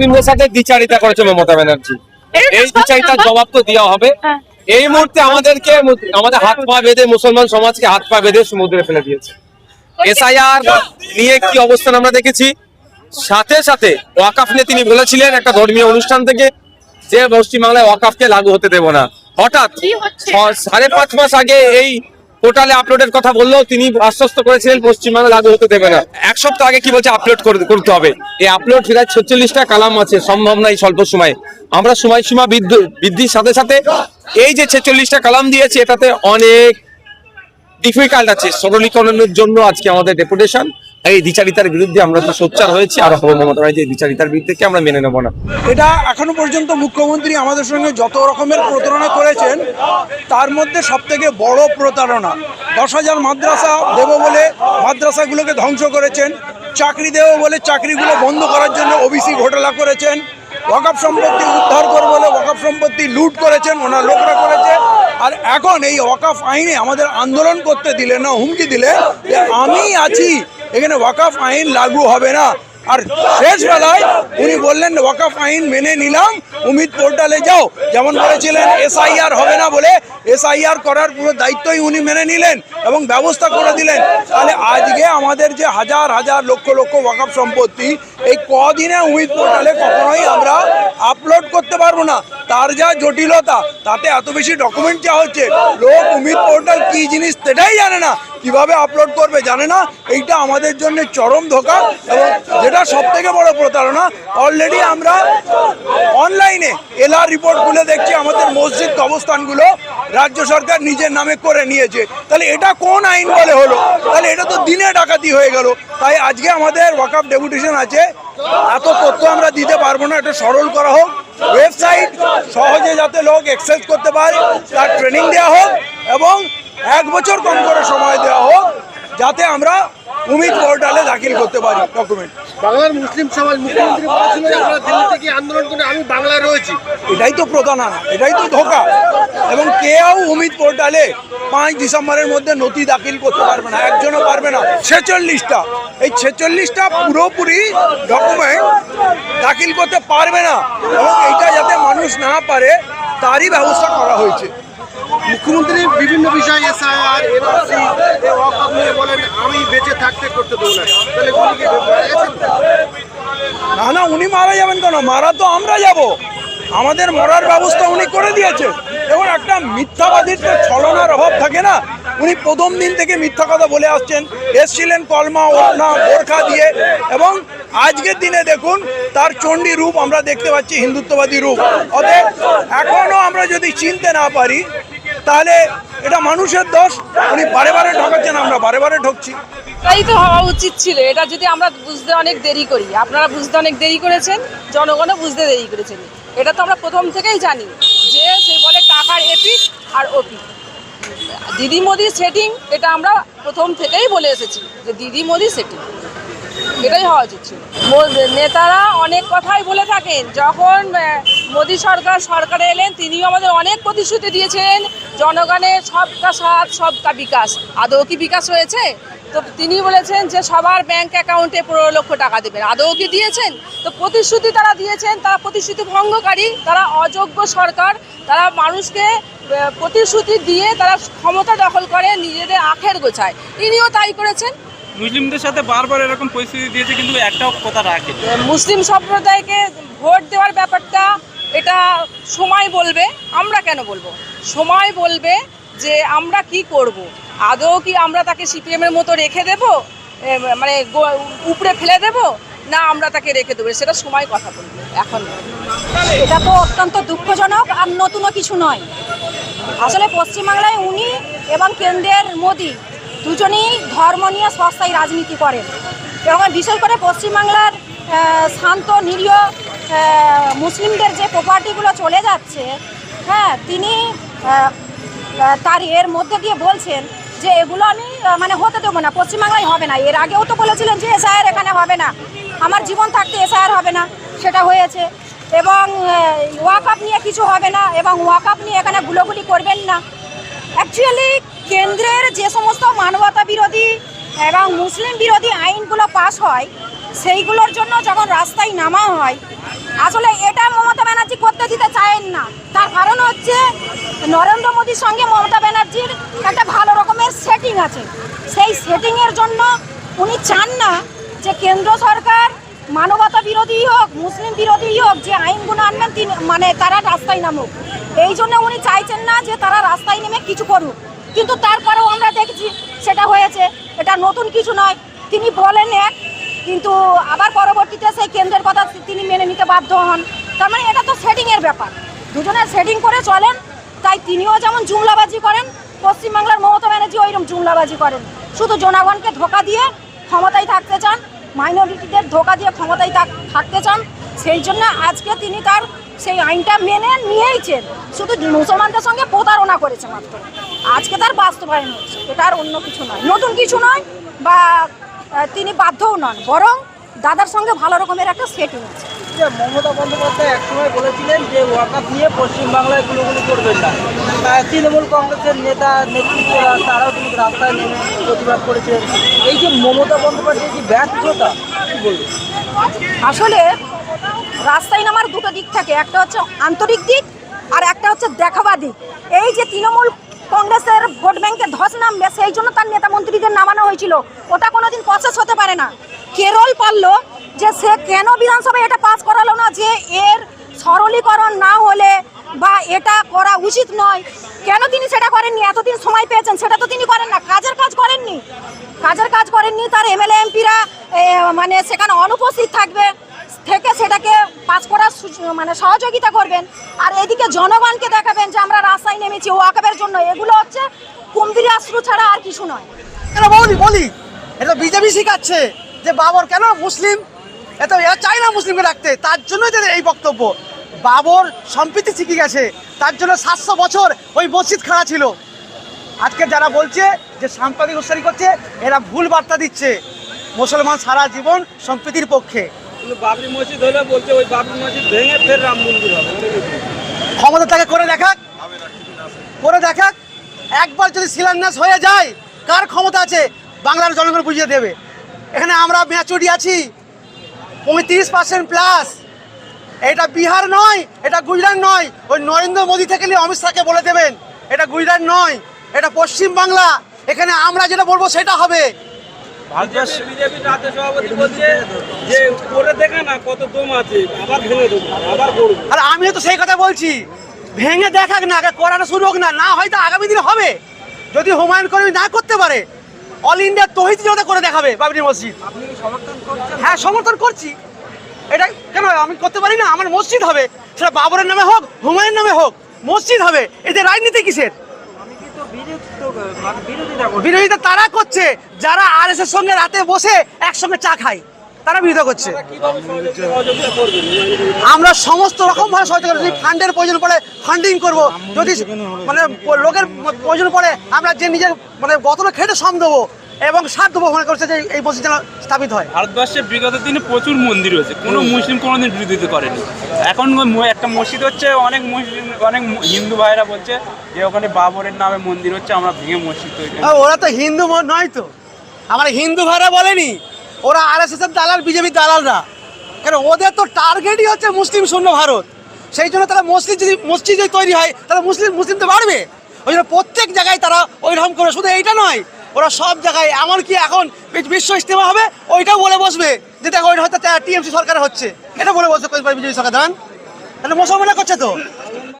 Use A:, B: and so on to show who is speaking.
A: মুসলিমদের সাথে দ্বিচারিতা করেছে মমতা ব্যানার্জি। এই দ্বিচারিতার জবাব তো দেওয়া হবে।
B: হ্যাঁ।
A: এই মুহূর্তে আমাদেরকে আমাদের হাত পা বেঁধে মুসলমান সমাজকে হাত পা বেঁধে সমুদ্রে ফেলে দিয়েছে। এসআইআর নিয়ে কি অবস্থান আমরা দেখেছি? সাথে সাথে ওয়াকাফ নিয়ে তিনি বলেছিলেন একটা ধর্মীয় অনুষ্ঠান থেকে যে পশ্চিমবাংলায় ওয়াকাফকে লাগু হতে দেব না। হঠাৎ সাড়ে পাঁচ মাস আগে এই পোর্টালে আপলোডের কথা বললেও তিনি আশ্বস্ত করেছিলেন পশ্চিমবাংলা লাগু হতে দেবে না। এক সপ্তাহ আগে কি বলছে? আপলোড করতে হবে। এই আপলোড ফিরায় ছচল্লিশটা কালাম আছে, সম্ভব নাই স্বল্প সময়ে। আমরা সময়সীমা বৃদ্ধ- বৃদ্ধির সাথে সাথে এই যে ছেচল্লিশটা কালাম দিয়েছি, এটাতে অনেক ডিফিকাল্ট আছে। সরলীকরণের জন্য আজকে আমাদের ডেপুটেশন এই দ্বিচারিতার বিরুদ্ধে আমরা তো সোচ্চার হয়েছি, আর হব মমতা ব্যানার্জি এই দ্বিচারিতার বিরুদ্ধে আমরা মেনে নেব না?
C: এটা এখনও পর্যন্ত মুখ্যমন্ত্রী আমাদের সঙ্গে যত রকমের প্রতারণা করেছেন, তার মধ্যে সব থেকে বড় প্রতারণা। দশ হাজার মাদ্রাসা দেবো বলে মাদ্রাসাগুলোকে ধ্বংস করেছেন, চাকরি দেবো বলে চাকরিগুলো বন্ধ করার জন্য ওবিসি ঘোটালা করেছেন ওয়াকাপ সম্পত্তি উদ্ধার করব বলে ওয়াকাপ সম্পত্তি লুট করেছেন, ওনার লোকরা করেছে। আর এখন এই ওয়াকাফ আইনে আমাদের আন্দোলন করতে দিলে না, হুমকি দিলে আমি আছি এখানে ওয়াকাফ আইন লাগু হবে না। আর শেষ বেলায় উনি বললেন, ওয়াকাফ আইন মেনে নিলাম উমিদ পোর্টালে যাও। যেমন বলেছিলেন, এসআইআর হবে না বলে এসআইআর করার পুরো দায়িত্বই উনি মেনে নিলেন এবং ব্যবস্থা করে দিলেন। তাহলে আজকে আমাদের যে হাজার হাজার লক্ষ লক্ষ ওয়াকাফ সম্পত্তি, এই কদিনে উমিদ পোর্টালে কখনোই আমরা আপলোড করতে পারব না। তার যা জটিলতা, তাতে এত বেশি ডকুমেন্ট যা হচ্ছে, লোক উমিদ পোর্টাল কি জিনিস সেটাই জানে না, কীভাবে আপলোড করবে জানে না। এইটা আমাদের জন্য চরম ধোকা এবং যেটা সব থেকে বড় প্রতারণা অলরেডি আমরা অনলাইনে এলআর রিপোর্ট খুলে দেখছি, আমাদের মসজিদ অবস্থানগুলো রাজ্য সরকার নিজের নামে করে নিয়েছে। তাহলে এটা কোন আইন বলে হলো? তাহলে এটা তো দিনে ডাকাতি হয়ে গেল। তাই আজকে আমাদের ওয়াকআপ ডেপুটেশন আছে। এত তথ্য আমরা দিতে পারব না, এটা সরল করা হোক। ওয়েবসাইট সহজে যাতে লোক অ্যাক্সেস করতে পারে, তার ট্রেনিং দেওয়া হোক এবং এক বছর কম করে সময় দেওয়া হোক, যাতে আমরা উমিদ পোর্টালে দাখিল করতে পারি ডকুমেন্ট
D: বাংলার মুসলিম সমাজ, মুখ্যমন্ত্রী আন্দোলন করে আমি বাংলায় রয়েছি।
C: এটাই তো প্রতারণা এটাই তো ধোকা। এবং কেউ উমিদ পোর্টালে পাঁচ ডিসেম্বরের মধ্যে নথি দাখিল করতে পারবে না, একজনও পারবে না। ছেচল্লিশটা, এই ছেচল্লিশটা পুরোপুরি ডকুমেন্ট দাখিল করতে পারবে না। এবং এইটা যাতে মানুষ না পারে, তারই ব্যবস্থা করা হয়েছে।
D: মুখ্যমন্ত্রী বিভিন্ন বিষয়ে এসআইআর এনআরসি বলেন, আমি বেঁচে থাকতে করতে দেবো না। তাহলে
C: না না, উনি মারা যাবেন কেন? মারা তো আমরা যাব। আমাদের মরার ব্যবস্থা উনি করে দিয়েছেন এবং একটা মিথ্যাবাদীর তো ছলনার অভাব থাকে না, উনি প্রথম দিন থেকে মিথ্যা কথা বলে আসছেন। এসছিলেন কলমা, ওড়না, বোরখা দিয়ে এবং আজকের দিনে দেখুন, তার চণ্ডী রূপ আমরা দেখতে পাচ্ছি, হিন্দুত্ববাদী রূপ। অতএব এখনও আমরা যদি চিনতে না পারি তাহলে এটা মানুষের দোষ। উনি বারে বারে ঠকাচ্ছেন আমরা বারে বারে ঠকছি
B: তাই তো হওয়া উচিত ছিল। এটা যদি আমরা বুঝতে অনেক দেরি করি, আপনারা বুঝতে অনেক দেরি করেছেন, জনগণও বুঝতে দেরি করেছেন। এটা তো আমরা প্রথম থেকেই জানি যে সে বলে টাকার এপিক আর ওপিক দিদি মোদি সেটিং এটা আমরা প্রথম থেকেই বলে এসেছি যে দিদি মোদি সেটিং এটাই হওয়া উচিত ছিল। নেতারা অনেক কথাই বলে থাকেন। যখন মোদী সরকার, সরকারে এলেন, তিনিও আমাদের অনেক প্রতিশ্রুতি দিয়েছেন, জনগণের সবকা সাথ সবকা বিকাশ। আদৌ কি বিকাশ হয়েছে? তো তিনি বলেছেন যে, সবার ব্যাংক অ্যাকাউন্টে পনেরো লক্ষ টাকা দেবেন। আদৌ কি দিয়েছেন? তো প্রতিশ্রুতি তারা দিয়েছেন, তারা প্রতিশ্রুতি ভঙ্গকারী, তারা অযোগ্য সরকার, তারা মানুষকে প্রতিশ্রুতি দিয়ে তারা ক্ষমতা দখল করে, নিজেদের আখের গোছায়। তিনিও তাই করেছেন।
E: মুসলিমদের সাথে বারবার এরকম পরিস্থিতি দিয়েছে কিন্তু একটাও কথা রাখে।
B: মুসলিম সম্প্রদায়কে ভোট দেওয়ার ব্যাপারটা এটা সময় বলবে আমরা কেন বলব? সময় বলবে যে আমরা কি করব। আদৌ কি আমরা তাকে সিপিএমের মতো রেখে দেব? মানে গো- উপরে ফেলে দেব? না আমরা তাকে রেখে দেবো? সেটা সময় কথা বলবে এখন।
F: এটা তো অত্যন্ত দুঃখজনক আর নতুনও কিছু নয়। আসলে পশ্চিমবাংলায় উনি এবং কেন্দ্রের মোদি দুজনেই ধর্ম নিয়ে সস্তায় রাজনীতি করেন। এবং বিশেষ করে পশ্চিমবাংলার শান্ত, নিরীহ মুসলিমদের যে প্রপার্টিগুলো চলে যাচ্ছে হ্যাঁ তিনি তার এর মধ্যে দিয়ে বলছেন যে এগুলো আমি মানে হতে দেবো না, পশ্চিমবাংলায় হবে না। এর আগেও তো বলেছিলেন যে এসআইআর এখানে হবে না। আমার জীবন থাকতে এসআইআর হবে না, সেটা হয়েছে। এবং ওয়াকআপ নিয়ে কিছু হবে না, এবং ওয়াকআপ নিয়ে এখানে গুলোগুলি করবেন না। অ্যাকচুয়ালি কেন্দ্রের যে সমস্ত মানবতা বিরোধী এবং মুসলিম বিরোধী আইনগুলো পাস হয়, সেইগুলোর জন্য যখন রাস্তায় নামা হয়, আসলে এটা মমতা ব্যানার্জি করতে দিতে চায়েন না। তার কারণ হচ্ছে নরেন্দ্র মোদীর সঙ্গে মমতা ব্যানার্জির একটা ভালো রকমের সেটিং আছে। সেই সেটিংয়ের জন্য উনি চান না যে কেন্দ্র সরকার মানবতা বিরোধী হোক, মুসলিম বিরোধী হোক, যে আইনগুলো আনবেন তিনি মানে তারা রাস্তায় নামুক। এই জন্য উনি চাইছেন না যে তারা রাস্তায় নেমে কিছু করুক। কিন্তু তারপরেও আমরা দেখছি সেটা হয়েছে। এটা নতুন কিছু নয়। তিনি বলেন এক, কিন্তু আবার পরবর্তীতে সেই কেন্দ্রের কথা তিনি মেনে নিতে বাধ্য হন। তার মানে এটা তো সেটিংয়ের ব্যাপার। দুজনের সেটিং করে চলেন। তাই তিনিও যেমন জুমলাবাজি করেন, পশ্চিমবাংলার মমতা ব্যানার্জি ওইরকম জুমলাবাজি করেন। শুধু জনগণকে ধোকা দিয়ে ক্ষমতায় থাকতে চান মাইনরিটিদের ধোকা দিয়ে ক্ষমতায় থাক- থাকতে চান, সেই জন্য আজকে তিনি তার সেই আইনটা মেনে নিয়েইছেন শুধু মুসলমানদের সঙ্গে প্রতারণা করেছে মাত্র। আজকে তার বাস্তবায়ন হচ্ছে এটা আর অন্য কিছু নয়। নতুন কিছু নয় বা তিনি বাধ্যও নন বরং দাদার সঙ্গে ভালো রকমের একটা সেটিং আছে।
G: যে মমতা বন্দ্যোপাধ্যায় একসময় বলেছিলেন যে ওয়াকাপ নিয়ে পশ্চিমবাংলায় গুলোগুলি করবেন না। তৃণমূল কংগ্রেসের নেতা নেতৃত্বরা তারাও কিন্তু রাস্তায় নেমে প্রতিবাদ করেছেন। এই যে মমতা বন্দ্যোপাধ্যায়ের যে ব্যর্থতা কি বলবেন?
F: আসলে রাস্তায় নামার দুটো দিক থাকে, একটা হচ্ছে আন্তরিক দিক আর একটা হচ্ছে দেখাবা দিক। এই যে তৃণমূল কংগ্রেসের ভোট ব্যাংকে ধস নামবে, সেই জন্য তার নেতা মন্ত্রীদের নামানো হয়েছিল। ওটা কোনোদিন প্রসেস হতে পারে না। কেরল পারল যে সে কেন বিধানসভায় এটা পাস করালো না, যে এর সরলীকরণ না হলে বা এটা করা উচিত নয়। কেন তিনি সেটা করেননি? এতদিন সময় পেয়েছেন, সেটা তো তিনি করেন না। কাজের কাজ করেননি। কাজের কাজ করেননি, তার এমএলএ, এমপিরা মানে সেখানে অনুপস্থিত থাকবে। থেকে সেটাকে পাস করার মানে সহযোগিতা করবেন। আর এদিকে জনগণকে দেখাবেন যে আমরা রাস্তায় নেমেছি ওয়াকাবের জন্য। এগুলো হচ্ছে কুম্ভীর আশ্রু ছাড়া আর কিছু নয়।
G: বলি বলি, এটা বিজেপি শিখাচ্ছে যে বাবর কেন মুসলিম? এত চায় না মুসলিমকে রাখতে, তার জন্যই এই বক্তব্য। বাবর সম্প্রীতি শিখে গেছে, তার জন্য সাতশো বছর ওই মসজিদ খাড়া ছিল। আজকে যারা বলছে যে সাম্প্রদায়িক উৎসারী করছে, এরা ভুল বার্তা দিচ্ছে। মুসলমান সারা জীবন সম্প্রীতির পক্ষে।
E: বাবরি মসজিদ হলে বলছে ওই বাবরি মসজিদ ভেঙে ফের রাম মন্দির হবে।
G: ক্ষমতা তাকে করে দেখাক। করে দেখাক। একবার যদি শিলান্যাস হয়ে যায় কার ক্ষমতা আছে? বাংলার জনগণ বুঝিয়ে দেবে। এখানে আমরা ম্যাচুরি আছি। পঁয়ত্রিশ পার্সেন্ট প্লাস এটা বিহার নয় এটা গুজরাট নয়। ওই নরেন্দ্র মোদী থেকে নিয়ে অমিত শাহকে বলে দেবেন এটা গুজরাট নয় এটা পশ্চিম বাংলা এখানে আমরা যেটা বলব সেটা হবে।
E: ভারতবর্ষ বিজেপি রাজ্য সভাপতি বলছে যে করে দেখে না কত দম আছে আবার ভেঙে দেবো আবার করব।
G: আর আমিও তো সেই কথা বলছি। ভেঙে দেখাক না আগে করাটা শুরু হোক না না হয়তো আগামী দিনে হবে। যদি হুমায়ুন কর্মী না করতে পারে অল ইন্ডিয়া তহিদ জনতা করে দেখাবে বাবরি মসজিদ। হ্যাঁ সমর্থন করছি। এটা কেন আমি করতে পারি না? আমার মসজিদ হবে। সেটা বাবরের নামে হোক হুমায়ুন নামে হোক মসজিদ হবে। এতে রাজনীতি কিসের? বিরোধিতা তারা করছে। যারা আর এস এর সঙ্গে রাতে বসে একসঙ্গে চা খায় তারা বিরোধিতা করছে। আমরা সমস্ত রকম ভাবে সহযোগিতা। যদি ফান্ডের প্রয়োজন পড়ে ফান্ডিং করব। যদি মানে লোকের প্রয়োজন পড়ে আমরা যে নিজের মানে গতলে খেটে সম দেবো। এবং সাথ দেবো মনে করছে যে এই মসজিদ যেন স্থাপিত হয়।
E: ভারতবর্ষে বিগত দিনে প্রচুর মন্দির হয়েছে কোনো মুসলিম কোনোদিন বিরোধিতা করেনি এখন একটা মসজিদ হচ্ছে অনেক মুসলিম অনেক হিন্দু ভাইরা বলছে যে ওখানে বাবরের নামে মন্দির হচ্ছে আমরা ভেঙে মসজিদ তৈরি।
G: ওরা তো হিন্দু নয় তো। আমার হিন্দু ভাইরা বলেনি ওরা আর এস এর দালাল বিজেপির দালালরা। কেন ওদের তো টার্গেটই হচ্ছে মুসলিম শূন্য ভারত। সেই জন্য তারা মসজিদ যদি মসজিদ যদি তৈরি হয় তাহলে মুসলিম মুসলিম তো বাড়বে। ওই জন্য প্রত্যেক জায়গায় তারা ওই রকম করে শুধু এইটা নয় ওরা সব জায়গায় এমনকি এখন বিশ্ব ইস্তেমা হবে? ওইটাও বলে বসবে। যে দেখো, ওইটা হয়তো টিএমসি সরকার হচ্ছে। এটা বলে বসবে বিজেপি সরকার। দাঁড়ান। তাহলে মুসলমানরা করছে তো?